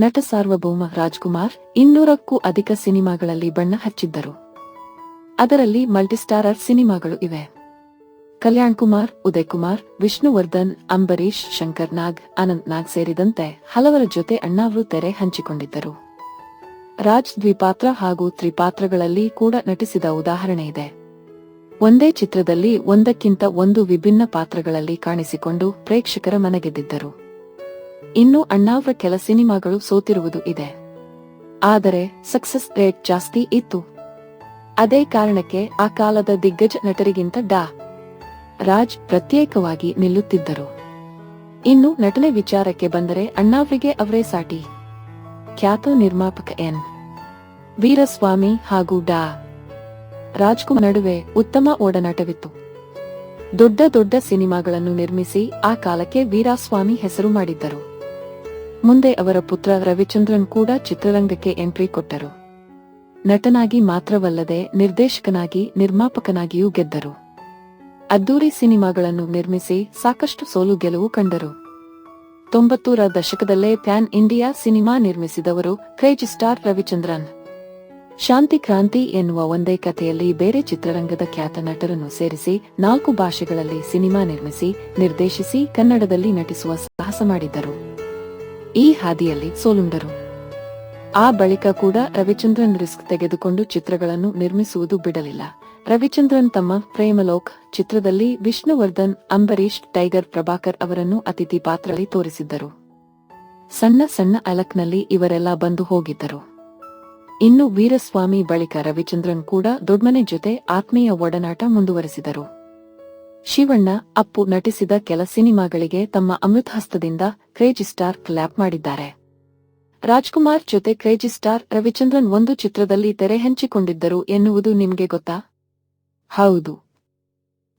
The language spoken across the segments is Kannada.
ನಟ ಸಾರ್ವಭೌಮ ರಾಜ್ಕುಮಾರ್ ಇನ್ನೂರಕ್ಕೂ ಅಧಿಕ ಸಿನಿಮಾಗಳಲ್ಲಿ ಬಣ್ಣ ಹಚ್ಚಿದ್ದರು. ಅದರಲ್ಲಿ ಮಲ್ಟಿಸ್ಟಾರರ್ ಸಿನಿಮಾಗಳು ಇವೆ. ಕಲ್ಯಾಣ್ ಕುಮಾರ್, ಉದಯ್ ಕುಮಾರ್, ವಿಷ್ಣುವರ್ಧನ್ ಅಂಬರೀಶ್ ಶಂಕರ್ ನಾಗ್, ಅನಂತ್ ನಾಗ್ ಸೇರಿದಂತೆ ಹಲವರ ಜೊತೆ ಅಣ್ಣಾವ್ರು ತೆರೆ ಹಂಚಿಕೊಂಡಿದ್ದರು. ರಾಜ್ ದ್ವಿಪಾತ್ರ ಹಾಗೂ ತ್ರಿಪಾತ್ರಗಳಲ್ಲಿ ಕೂಡ ನಟಿಸಿದ ಉದಾಹರಣೆ ಇದೆ. ಒಂದೇ ಚಿತ್ರದಲ್ಲಿ ಒಂದಕ್ಕಿಂತ ಒಂದು ವಿಭಿನ್ನ ಪಾತ್ರಗಳಲ್ಲಿ ಕಾಣಿಸಿಕೊಂಡು ಪ್ರೇಕ್ಷಕರ ಮನಗೆದ್ದಿದ್ದರು. ಇನ್ನು ಅಣ್ಣಾವ್ರ ಕೆಲ ಸಿನಿಮಾಗಳು ಸೋತಿರುವುದು ಇದೆ. ಆದರೆ ಸಕ್ಸಸ್ ರೇಟ್ ಜಾಸ್ತಿ ಇತ್ತು. ಅದೇ ಕಾರಣಕ್ಕೆ ಆ ಕಾಲದ ದಿಗ್ಗಜ ನಟರಿಗಿಂತ ಡಾ. ರಾಜ್ ಪ್ರತ್ಯೇಕವಾಗಿ ನಿಲ್ಲುತ್ತಿದ್ದರು. ಇನ್ನು ನಟನೆ ವಿಚಾರಕ್ಕೆ ಬಂದರೆ ಅಣ್ಣಾವ್ರಿಗೆ ಅವರೇ ಸಾಟಿ. ಖ್ಯಾತ ನಿರ್ಮಾಪಕ ಎನ್. ವೀರಸ್ವಾಮಿ ಹಾಗೂ ಡಾ. ರಾಜ್ಕುಮಾರ್ ನಡುವೆ ಉತ್ತಮ ಒಡನಾಟವಿತ್ತು. ದೊಡ್ಡ ದೊಡ್ಡ ಸಿನಿಮಾಗಳನ್ನು ನಿರ್ಮಿಸಿ ಆ ಕಾಲಕ್ಕೆ ವೀರಾಸ್ವಾಮಿ ಹೆಸರು ಮಾಡಿದ್ದರು. ಮುಂದೆ ಅವರ ಪುತ್ರ ರವಿಚಂದ್ರನ್ ಕೂಡ ಚಿತ್ರರಂಗಕ್ಕೆ ಎಂಟ್ರಿ ಕೊಟ್ಟರು. ನಟನಾಗಿ ಮಾತ್ರವಲ್ಲದೆ ನಿರ್ದೇಶಕನಾಗಿ, ನಿರ್ಮಾಪಕನಾಗಿಯೂ ಗೆದ್ದರು. ಅದ್ದೂರಿ ಸಿನಿಮಾಗಳನ್ನು ನಿರ್ಮಿಸಿ ಸಾಕಷ್ಟು ಸೋಲು ಗೆಲುವು ಕಂಡರು. ತೊಂಬತ್ತೂರ ದಶಕದಲ್ಲೇ ಪ್ಯಾನ್ ಇಂಡಿಯಾ ಸಿನಿಮಾ ನಿರ್ಮಿಸಿದವರು ಕ್ರೇಜ್ ಸ್ಟಾರ್ ರವಿಚಂದ್ರನ್. ಶಾಂತಿ ಕ್ರಾಂತಿ ಎನ್ನುವ ಒಂದೇ ಕಥೆಯಲ್ಲಿ ಬೇರೆ ಚಿತ್ರರಂಗದ ಖ್ಯಾತ ನಟರನ್ನು ಸೇರಿಸಿ ನಾಲ್ಕು ಭಾಷೆಗಳಲ್ಲಿ ಸಿನಿಮಾ ನಿರ್ಮಿಸಿ, ನಿರ್ದೇಶಿಸಿ ಕನ್ನಡದಲ್ಲಿ ನಟಿಸುವ ಸಾಹಸ ಮಾಡಿದ್ದರು. ಈ ಹಾದಿಯಲ್ಲಿ ಸೋಲುಂಡರು. ಆ ಬಳಿಕ ಕೂಡ ರವಿಚಂದ್ರನ್ ರಿಸ್ಕ್ ತೆಗೆದುಕೊಂಡು ಚಿತ್ರಗಳನ್ನು ನಿರ್ಮಿಸುವುದು ಬಿಡಲಿಲ್ಲ. ರವಿಚಂದ್ರನ್ ತಮ್ಮ ಪ್ರೇಮಲೋಕ್ ಚಿತ್ರದಲ್ಲಿ ವಿಷ್ಣುವರ್ಧನ್ ಅಂಬರೀಶ್ ಟೈಗರ್ ಪ್ರಭಾಕರ್ ಅವರನ್ನು ಅತಿಥಿ ಪಾತ್ರದಲ್ಲಿ ತೋರಿಸಿದ್ದರು. ಸಣ್ಣ ಸಣ್ಣ ಅಲಕ್ನಲ್ಲಿ ಇವರೆಲ್ಲ ಬಂದು ಹೋಗಿದ್ದರು. ಇನ್ನು ವೀರಸ್ವಾಮಿ ಬಳಿಕ ರವಿಚಂದ್ರನ್ ಕೂಡ ದೊಡ್ಮನೆ ಜೊತೆ ಆತ್ಮೀಯ ಒಡನಾಟ ಮುಂದುವರೆಸಿದರು. ಶಿವಣ್ಣ ಅಪ್ಪು ನಟಿಸಿದ ಕೆಲ ಸಿನಿಮಾಗಳಿಗೆ ತಮ್ಮ ಅಮೃತ ಹಸ್ತದಿಂದ ಕ್ರೇಜಿ ಸ್ಟಾರ್ ಕ್ಲ್ಯಾಪ್ ಮಾಡಿದ್ದಾರೆ. ರಾಜ್ಕುಮಾರ್ ಜೊತೆ ಕ್ರೇಜಿ ಸ್ಟಾರ್ ರವಿಚಂದ್ರನ್ ಒಂದು ಚಿತ್ರದಲ್ಲಿ ತೆರೆ ಹಂಚಿಕೊಂಡಿದ್ದರು ಎನ್ನುವುದು ನಿಮ್ಗೆ ಗೊತ್ತಾ? ಹೌದು.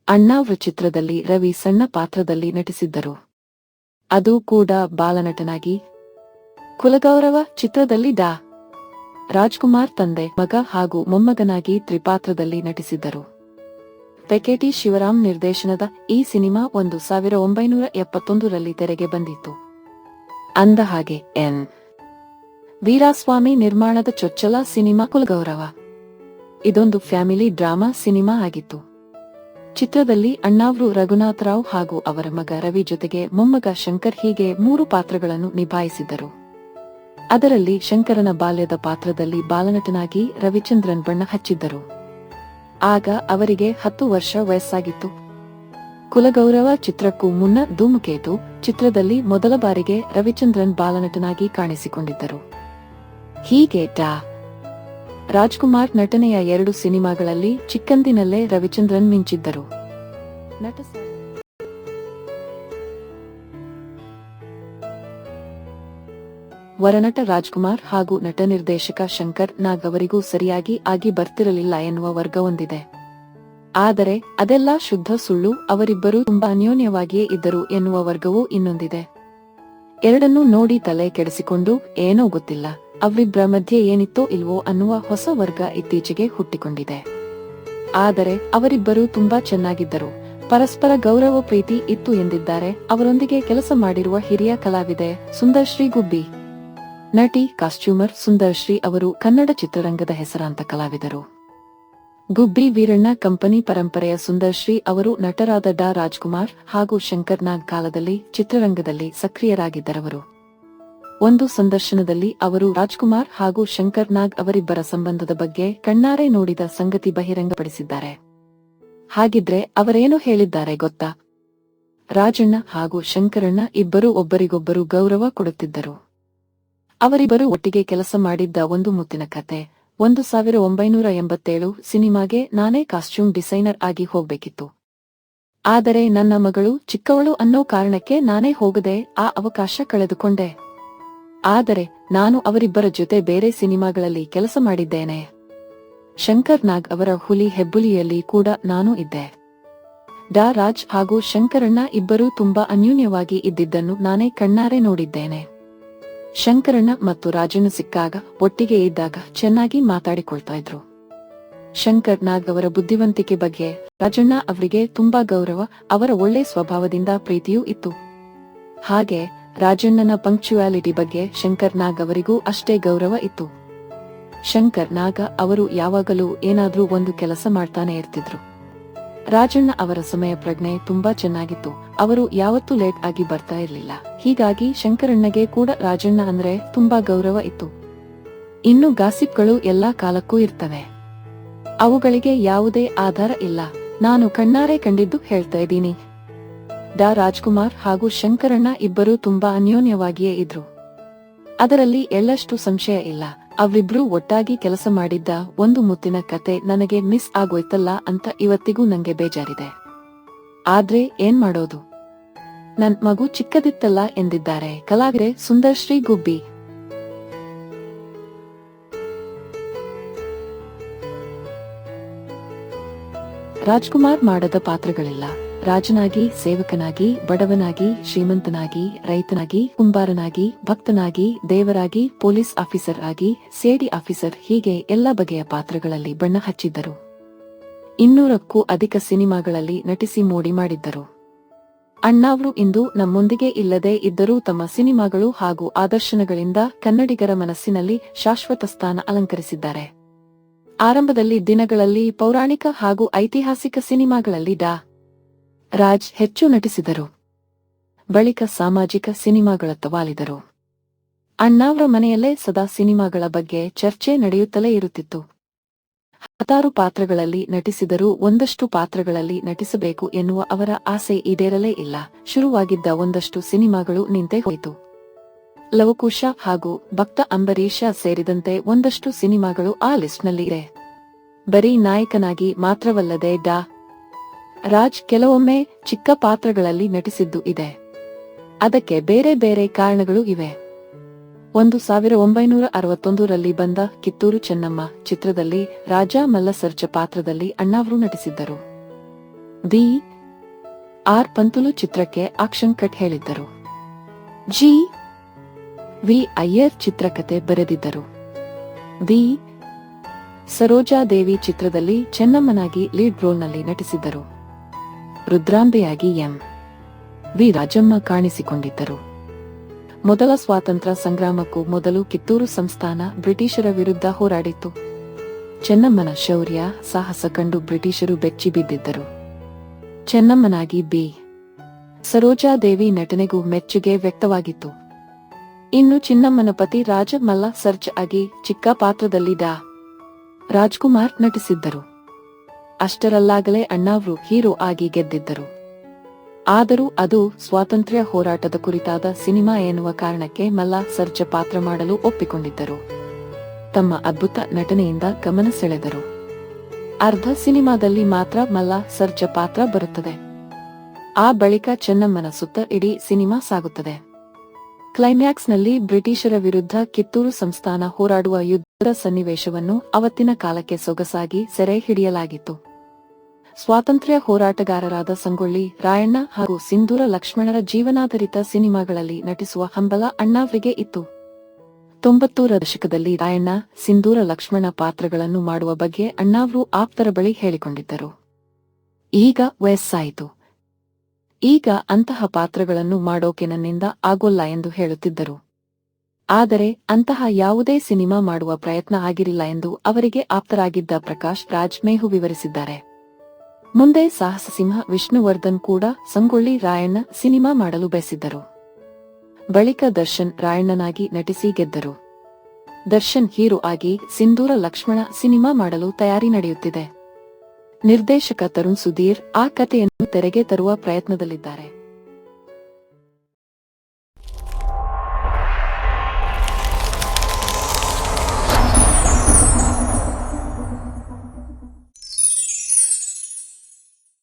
ಅಣ್ಣಾವ್ರ ಚಿತ್ರದಲ್ಲಿ ರವಿ ಸಣ್ಣ ಪಾತ್ರದಲ್ಲಿ ನಟಿಸಿದ್ದರು. ಅದು ಕೂಡ ಬಾಲನಟನಾಗಿ. ಕುಲಗೌರವ ಚಿತ್ರದಲ್ಲಿ ಡಾ. ರಾಜ್ಕುಮಾರ್ ತಂದೆ, ಮಗ ಹಾಗೂ ಮೊಮ್ಮಗನಾಗಿ ತ್ರಿಪಾತ್ರದಲ್ಲಿ ನಟಿಸಿದ್ದರು. ಪೆಕೆಟಿ ಶಿವರಾಮ್ ನಿರ್ದೇಶನದ ಈ ಸಿನಿಮಾ ಒಂದು ಸಾವಿರ ಒಂಬೈನೂರ ಎಪ್ಪತ್ತೊಂದರಲ್ಲಿ ತೆರೆಗೆ ಬಂದಿತ್ತು. ಅಂದ ಹಾಗೆ ಎನ್. ವೀರಾಸ್ವಾಮಿ ನಿರ್ಮಾಣದ ಚೊಚ್ಚಲ ಸಿನಿಮಾ ಕುಲಗೌರವ. ಇದೊಂದು ಫ್ಯಾಮಿಲಿ ಡ್ರಾಮಾ ಸಿನಿಮಾ ಆಗಿತ್ತು. ಚಿತ್ರದಲ್ಲಿ ಅಣ್ಣಾವ್ರು ರಘುನಾಥ್ ರಾವ್ ಹಾಗೂ ಅವರ ಮಗ ರವಿ ಜೊತೆಗೆ ಮೊಮ್ಮಗ ಶಂಕರ್ ಹೀಗೆ ಮೂರು ಪಾತ್ರಗಳನ್ನು ನಿಭಾಯಿಸಿದ್ದರು. ಅದರಲ್ಲಿ ಶಂಕರನ ಬಾಲ್ಯದ ಪಾತ್ರದಲ್ಲಿ ಬಾಲನಟನಾಗಿ ರವಿಚಂದ್ರನ್ ಬಣ್ಣ ಹಚ್ಚಿದ್ದರು. ಆಗ ಅವರಿಗೆ ಹತ್ತು ವರ್ಷ ವಯಸ್ಸಾಗಿತ್ತು. ಕುಲಗೌರವ ಚಿತ್ರಕ್ಕೂ ಮುನ್ನ ಧೂಮಕೇತು ಚಿತ್ರದಲ್ಲಿ ಮೊದಲ ಬಾರಿಗೆ ರವಿಚಂದ್ರನ್ ಬಾಲನಟನಾಗಿ ಕಾಣಿಸಿಕೊಂಡಿದ್ದರು. ಹೀಗೆ ಡಾ. ರಾಜ್ಕುಮಾರ್ ನಟನೆಯ ಎರಡು ಸಿನಿಮಾಗಳಲ್ಲಿ ಚಿಕ್ಕಂದಿನಲ್ಲೇ ರವಿಚಂದ್ರನ್ ಮಿಂಚಿದ್ದರು. ನಟ ವರನಟ ರಾಜ್ಕುಮಾರ್ ಹಾಗೂ ನಟ ನಿರ್ದೇಶಕ ಶಂಕರ್ ನಾಗ್ ಅವರಿಗೂ ಸರಿಯಾಗಿ ಆಗಿ ಬರ್ತಿರಲಿಲ್ಲ ಎನ್ನುವ ವರ್ಗವೊಂದಿದೆ. ಆದರೆ, ಅದೆಲ್ಲ ಶುದ್ಧ ಸುಳ್ಳು, ಅವರಿಬ್ಬರೂ ತುಂಬಾ ಅನ್ಯೋನ್ಯವಾಗಿಯೇ ಇದ್ದರು ಎನ್ನುವ ವರ್ಗವೂ ಇನ್ನೊಂದಿದೆ. ಎರಡನ್ನೂ ನೋಡಿ ತಲೆ ಕೆಡಿಸಿಕೊಂಡು, ಏನೋ ಗೊತ್ತಿಲ್ಲ ಅವರಿಬ್ಬರ ಮಧ್ಯೆ ಏನಿತ್ತೋ ಇಲ್ವೋ ಅನ್ನುವ ಹೊಸ ವರ್ಗ ಇತ್ತೀಚೆಗೆ ಹುಟ್ಟಿಕೊಂಡಿದೆ. ಆದರೆ, ಅವರಿಬ್ಬರು ತುಂಬಾ ಚೆನ್ನಾಗಿದ್ದರು. ಪರಸ್ಪರ ಗೌರವ ಪ್ರೀತಿ ಇತ್ತು ಎಂದಿದ್ದಾರೆ, ಅವರೊಂದಿಗೆ ಕೆಲಸ ಮಾಡಿರುವ ಹಿರಿಯ ಕಲಾವಿದೆ ಸುಂದರ್ಶ್ರೀ ಗುಬ್ಬಿ. ನಟಿ, ಕಾಸ್ಟ್ಯೂಮರ್ ಸುಂದರ್ಶ್ರೀ ಅವರು ಕನ್ನಡ ಚಿತ್ರರಂಗದ ಹೆಸರಾಂತ ಕಲಾವಿದರು. ಗುಬ್ಬಿ ವೀರಣ್ಣ ಕಂಪನಿ ಪರಂಪರೆಯ ಸುಂದರಶ್ರೀ ಅವರು ನಟರಾದ ಡಾ. ರಾಜ್ಕುಮಾರ್ ಹಾಗೂ ಶಂಕರ್ ನಾಗ್ ಕಾಲದಲ್ಲಿ ಚಿತ್ರರಂಗದಲ್ಲಿ ಸಕ್ರಿಯರಾಗಿದ್ದರವರು. ಒಂದು ಸಂದರ್ಶನದಲ್ಲಿ ಅವರು ರಾಜ್ಕುಮಾರ್ ಹಾಗೂ ಶಂಕರ್ ನಾಗ್ ಅವರಿಬ್ಬರ ಸಂಬಂಧದ ಬಗ್ಗೆ ಕಣ್ಣಾರೆ ನೋಡಿದ ಸಂಗತಿ ಬಹಿರಂಗಪಡಿಸಿದ್ದಾರೆ. ಹಾಗಿದ್ರೆ ಅವರೇನು ಹೇಳಿದ್ದಾರೆ ಗೊತ್ತಾ? ರಾಜಣ್ಣ ಹಾಗೂ ಶಂಕರಣ್ಣ ಇಬ್ಬರೂ ಒಬ್ಬರಿಗೊಬ್ಬರು ಗೌರವ ಕೊಡುತ್ತಿದ್ದರು. ಅವರಿಬ್ಬರು ಒಟ್ಟಿಗೆ ಕೆಲಸ ಮಾಡಿದ್ದ ಒಂದು ಮುತ್ತಿನ ಕತೆ. ಒಂದು ಸಾವಿರ ಒಂಬೈನೂರ ಎಂಬತ್ತೇಳು ಸಿನಿಮಾಗೆ ನಾನೇ ಕಾಸ್ಟ್ಯೂಮ್ ಡಿಸೈನರ್ ಆಗಿ ಹೋಗ್ಬೇಕಿತ್ತು. ಆದರೆ ನನ್ನ ಮಗಳು ಚಿಕ್ಕವಳು ಅನ್ನೋ ಕಾರಣಕ್ಕೆ ನಾನೇ ಹೋಗದೆ ಆ ಅವಕಾಶ ಕಳೆದುಕೊಂಡೆ. ಆದರೆ ನಾನು ಅವರಿಬ್ಬರ ಜೊತೆ ಬೇರೆ ಸಿನಿಮಾಗಳಲ್ಲಿ ಕೆಲಸ ಮಾಡಿದ್ದೇನೆ. ಶಂಕರ್ ನಾಗ್ ಅವರ ಹುಲಿ ಹೆಬ್ಬುಲಿಯಲ್ಲಿ ಕೂಡ ನಾನು ಇದ್ದೆ. ಡಾ ರಾಜ್ ಹಾಗೂ ಶಂಕರಣ್ಣ ಇಬ್ಬರೂ ತುಂಬಾ ಅನ್ಯೂನ್ಯವಾಗಿ ಇದ್ದಿದ್ದನ್ನು ನಾನೇ ಕಣ್ಣಾರೆ ನೋಡಿದ್ದೇನೆ. ಶಂಕರಣ್ಣ ಮತ್ತು ರಾಜಣ್ಣ ಸಿಕ್ಕಾಗ, ಒಟ್ಟಿಗೆ ಇದ್ದಾಗ ಚೆನ್ನಾಗಿ ಮಾತಾಡಿಕೊಳ್ತಾ ಇದ್ರು. ಶಂಕರ್ ನಾಗ್ ಅವರ ಬುದ್ಧಿವಂತಿಕೆ ಬಗ್ಗೆ, ರಾಜಣ್ಣ ಅವರಿಗೆ ತುಂಬಾ ಗೌರವ, ಅವರ ಒಳ್ಳೆ ಸ್ವಭಾವದಿಂದ ಪ್ರೀತಿಯೂ ಇತ್ತು. ಹಾಗೆ, ರಾಜಣ್ಣನ ಪಂಕ್ಚುಯಾಲಿಟಿ ಬಗ್ಗೆ ಶಂಕರ್ ನಾಗ್ ಅವರಿಗೂ ಅಷ್ಟೇ ಗೌರವ ಇತ್ತು. ಶಂಕರ್ ನಾಗ ಅವರು ಯಾವಾಗಲೂ ಏನಾದ್ರೂ ಒಂದು ಕೆಲಸ ಮಾಡ್ತಾನೆ ಇರ್ತಿದ್ರು. ರಾಜಣ್ಣ ಅವರ ಸಮಯ ಪ್ರಜ್ಞೆ ತುಂಬಾ ಚೆನ್ನಾಗಿತ್ತು. ಅವರು ಯಾವತ್ತೂ ಲೇಟ್ ಆಗಿ ಬರ್ತಾ ಇರಲಿಲ್ಲ. ಹೀಗಾಗಿ ಶಂಕರಣ್ಣಗೆ ಕೂಡ ರಾಜಣ್ಣ ಅಂದ್ರೆ ತುಂಬಾ ಗೌರವ ಇತ್ತು. ಇನ್ನು ಗಾಸಿಪ್ಗಳು ಎಲ್ಲಾ ಕಾಲಕ್ಕೂ ಇರ್ತವೆ. ಅವುಗಳಿಗೆ ಯಾವುದೇ ಆಧಾರ ಇಲ್ಲ. ನಾನು ಕಣ್ಣಾರೆ ಕಂಡಿದ್ದು ಹೇಳ್ತಾ ಇದ್ದೀನಿ. ಡಾ. ರಾಜ್ಕುಮಾರ್ ಹಾಗೂ ಶಂಕರಣ್ಣ ಇಬ್ಬರೂ ತುಂಬಾ ಅನ್ಯೋನ್ಯವಾಗಿಯೇ ಇದ್ರು. ಅದರಲ್ಲಿ ಎಳ್ಳಷ್ಟು ಸಂಶಯ ಇಲ್ಲ. ಅವ್ರಿಬ್ರು ಒಟ್ಟಾಗಿ ಕೆಲಸ ಮಾಡಿದ್ದ ಒಂದು ಮುತ್ತಿನ ಕತೆ ನನಗೆ ಮಿಸ್ ಆಗೋಯ್ತಲ್ಲ ಅಂತ ಇವತ್ತಿಗೂ ನಂಗೆ ಬೇಜಾರಿದೆ. ಆದ್ರೆ ಏನ್ ಮಾಡೋದು? ನನ್ ಮಗು ಚಿಕ್ಕದಿತ್ತಲ್ಲ ಎಂದಿದ್ದಾರೆ. ಕಲಾವಿರೆ ಸುಂದರ್ಶ್ರೀ ಗುಬ್ಬಿ. ರಾಜ್ಕುಮಾರ್ ಮಾಡದ ಪಾತ್ರಗಳಿಲ್ಲ. ರಾಜನಾಗಿ, ಸೇವಕನಾಗಿ, ಬಡವನಾಗಿ, ಶ್ರೀಮಂತನಾಗಿ, ರೈತನಾಗಿ, ಕುಂಬಾರನಾಗಿ, ಭಕ್ತನಾಗಿ, ದೇವರಾಗಿ, ಪೊಲೀಸ್ ಆಫೀಸರ್ ಆಗಿ, ಸೇಡಿ ಆಫೀಸರ್ ಹೀಗೆ ಎಲ್ಲ ಬಗೆಯ ಪಾತ್ರಗಳಲ್ಲಿ ಬಣ್ಣ ಹಚ್ಚಿದ್ದರು. ಇನ್ನೂರಕ್ಕೂ ಅಧಿಕ ಸಿನಿಮಾಗಳಲ್ಲಿ ನಟಿಸಿ ಮೋಡಿ ಮಾಡಿದ್ದರು. ಅಣ್ಣಾವ್ರು ಇಂದು ನಮ್ಮೊಂದಿಗೆ ಇಲ್ಲದೆ ಇದ್ದರೂ ತಮ್ಮ ಸಿನಿಮಾಗಳು ಹಾಗೂ ಆದರ್ಶನಗಳಿಂದ ಕನ್ನಡಿಗರ ಮನಸ್ಸಿನಲ್ಲಿ ಶಾಶ್ವತ ಸ್ಥಾನ ಅಲಂಕರಿಸಿದ್ದಾರೆ. ಆರಂಭದಲ್ಲಿ ದಿನಗಳಲ್ಲಿ ಪೌರಾಣಿಕ ಹಾಗೂ ಐತಿಹಾಸಿಕ ಸಿನಿಮಾಗಳಲ್ಲಿ ಡಾ. ರಾಜ್ ಹೆಚ್ಚು ನಟಿಸಿದರು. ಬಳಿಕ ಸಾಮಾಜಿಕ ಸಿನಿಮಾಗಳತ್ತ ವಾಲಿದರು ಅಣ್ಣಾವ್ರ ಮನೆಯಲ್ಲೇ ಸದಾ ಸಿನಿಮಾಗಳ ಬಗ್ಗೆ ಚರ್ಚೆ ನಡೆಯುತ್ತಲೇ ಇರುತ್ತಿತ್ತು. ಹತ್ತಾರು ಪಾತ್ರಗಳಲ್ಲಿ ನಟಿಸಿದರೂ ಒಂದಷ್ಟು ಪಾತ್ರಗಳಲ್ಲಿ ನಟಿಸಬೇಕು ಎನ್ನುವ ಅವರ ಆಸೆ ಈಡೇರಲೇ ಇಲ್ಲ. ಶುರುವಾಗಿದ್ದ ಒಂದಷ್ಟು ಸಿನಿಮಾಗಳು ನಿಂತೇ ಹೋಯಿತು. ಲವಕುಶ ಹಾಗೂ ಭಕ್ತ ಅಂಬರೀಷ ಸೇರಿದಂತೆ ಒಂದಷ್ಟು ಸಿನಿಮಾಗಳು ಆ ಲಿಸ್ಟ್ನಲ್ಲಿ ಇದೆ. ಬರೀ ನಾಯಕನಾಗಿ ಮಾತ್ರವಲ್ಲದೆ ಡಾ. ರಾಜ್ ಕೆಲವೊಮ್ಮೆ ಚಿಕ್ಕ ಪಾತ್ರಗಳಲ್ಲಿ ನಟಿಸಿದ್ದು ಇದೆ. ಅದಕ್ಕೆ ಬೇರೆ ಬೇರೆ ಕಾರಣಗಳು ಇವೆ. ಒಂದು ಸಾವಿರ ಒಂಬೈನೂರ ಅರವತ್ತೊಂದರಲ್ಲಿ ಬಂದ ಕಿತ್ತೂರು ಚೆನ್ನಮ್ಮ ಚಿತ್ರದಲ್ಲಿ ರಾಜಾ ಮಲ್ಲಸರ್ಜ ಪಾತ್ರದಲ್ಲಿ ಅಣ್ಣಾವ್ರು ನಟಿಸಿದ್ದರು. ದಿ ಆರ್ ಪಂತುಲು ಚಿತ್ರಕ್ಕೆ ಆಕ್ಷನ್ ಕಟ್ ಹೇಳಿದ್ದರು. ಜಿ ವಿ ಅಯ್ಯರ್ ಚಿತ್ರಕತೆ ಬರೆದಿದ್ದರು. ದಿ ಸರೋಜಾದೇವಿ ಚಿತ್ರದಲ್ಲಿ ಚೆನ್ನಮ್ಮನಾಗಿ ಲೀಡ್ ರೋಲ್ನಲ್ಲಿ ನಟಿಸಿದ್ದರು. ರುದ್ರಾಂಬೆಯಾಗಿ ಎಂ. ವಿ. ರಾಜಮ್ಮ ಕಾಣಿಸಿಕೊಂಡಿದ್ದರು. ಮೊದಲ ಸ್ವಾತಂತ್ರ್ಯ ಸಂಗ್ರಾಮಕ್ಕೂ ಮೊದಲು ಕಿತ್ತೂರು ಸಂಸ್ಥಾನ ಬ್ರಿಟಿಷರ ವಿರುದ್ಧ ಹೋರಾಡಿತ್ತು. ಚೆನ್ನಮ್ಮನ ಶೌರ್ಯ, ಸಾಹಸ ಕಂಡು ಬ್ರಿಟಿಷರು ಬೆಚ್ಚಿ ಬಿದ್ದಿದ್ದರು. ಚೆನ್ನಮ್ಮನಾಗಿ ಬಿ. ಸರೋಜಾದೇವಿ ನಟನೆಗೂ ಮೆಚ್ಚುಗೆ ವ್ಯಕ್ತವಾಗಿತ್ತು. ಇನ್ನು ಚಿನ್ನಮ್ಮನ ಪತಿ ರಾಜಮಲ್ಲ ಸರ್ಜ್ ಆಗಿ ಚಿಕ್ಕ ಪಾತ್ರದಲ್ಲಿ ಡಾ. ರಾಜ್ಕುಮಾರ್ ನಟಿಸಿದ್ದರು. ಅಷ್ಟರಲ್ಲಾಗಲೇ ಅಣ್ಣಾವ್ರು ಹೀರೋ ಆಗಿ ಗೆದ್ದಿದ್ದರು. ಆದರೂ ಅದು ಸ್ವಾತಂತ್ರ್ಯ ಹೋರಾಟದ ಕುರಿತಾದ ಸಿನಿಮಾ ಎನ್ನುವ ಕಾರಣಕ್ಕೆ ಮಲ್ಲ ಸರ್ಜ ಪಾತ್ರ ಮಾಡಲು ಒಪ್ಪಿಕೊಂಡಿದ್ದರು. ತಮ್ಮ ಅದ್ಭುತ ನಟನೆಯಿಂದ ಗಮನ ಸೆಳೆದರು ಅರ್ಧ ಸಿನಿಮಾದಲ್ಲಿ ಮಾತ್ರ ಮಲ್ಲ ಸರ್ಜ ಪಾತ್ರ ಬರುತ್ತದೆ. ಆ ಬಳಿಕ ಚೆನ್ನಮ್ಮನ ಸುತ್ತ ಇಡೀ ಸಿನಿಮಾ ಸಾಗುತ್ತದೆ. ಕ್ಲೈಮ್ಯಾಕ್ಸ್ನಲ್ಲಿ ಬ್ರಿಟಿಷರ ವಿರುದ್ಧ ಕಿತ್ತೂರು ಸಂಸ್ಥಾನ ಹೋರಾಡುವ ಯುದ್ಧದ ಸನ್ನಿವೇಶವನ್ನು ಅವತ್ತಿನ ಕಾಲಕ್ಕೆ ಸೊಗಸಾಗಿ ಸೆರೆ ಹಿಡಿಯಲಾಗಿತ್ತು. ಸ್ವಾತಂತ್ರ್ಯ ಹೋರಾಟಗಾರರಾದ ಸಂಗೊಳ್ಳಿ, ರಾಯಣ್ಣ ಹಾಗೂ ಸಿಂಧೂರ ಲಕ್ಷ್ಮಣರ ಜೀವನಾಧಾರಿತ ಸಿನಿಮಾಗಳಲ್ಲಿ ನಟಿಸುವ ಹಂಬಲ ಅಣ್ಣಾವ್ರಿಗೆ ಇತ್ತು. ತೊಂಬತ್ತೂರ ದಶಕದಲ್ಲಿ ರಾಯಣ್ಣ, ಸಿಂಧೂರ ಲಕ್ಷ್ಮಣ ಪಾತ್ರಗಳನ್ನು ಮಾಡುವ ಬಗ್ಗೆ ಅಣ್ಣಾವ್ರು ಆಪ್ತರ ಬಳಿ ಹೇಳಿಕೊಂಡಿದ್ದರು. ಈಗ ವಯಸ್ಸಾಯಿತು. ಈಗ ಅಂತಹ ಪಾತ್ರಗಳನ್ನು ಮಾಡೋಕೆ ನನ್ನಿಂದ ಆಗೋಲ್ಲ ಎಂದು ಹೇಳುತ್ತಿದ್ದರು. ಆದರೆ ಅಂತಹ ಯಾವುದೇ ಸಿನಿಮಾ ಮಾಡುವ ಪ್ರಯತ್ನ ಆಗಿರಿಲ್ಲ ಎಂದು ಅವರಿಗೆ ಆಪ್ತರಾಗಿದ್ದ ಪ್ರಕಾಶ್ ರಾಜ್ ಮೇಹು ವಿವರಿಸಿದ್ದಾರೆ. ಮುಂದೆ ಸಾಹಸ ಸಿಂಹ ವಿಷ್ಣುವರ್ಧನ್ ಕೂಡ ಸಂಗೊಳ್ಳಿ ರಾಯಣ್ಣ ಸಿನಿಮಾ ಮಾಡಲು ಬಯಸಿದ್ದರು. ಬಳಿಕ ದರ್ಶನ್ ರಾಯಣ್ಣನಾಗಿ ನಟಿಸಿ ಗೆದ್ದರು. ದರ್ಶನ್ ಹೀರೋ ಆಗಿ ಸಿಂಧೂರ ಲಕ್ಷ್ಮಣ ಸಿನಿಮಾ ಮಾಡಲು ತಯಾರಿ ನಡೆಯುತ್ತಿದೆ. ನಿರ್ದೇಶಕ ತರುಣ್ ಸುಧೀರ್ ಆ ಕಥೆಯನ್ನು ತೆರೆಗೆ ತರುವ ಪ್ರಯತ್ನದಲ್ಲಿದ್ದಾರೆ.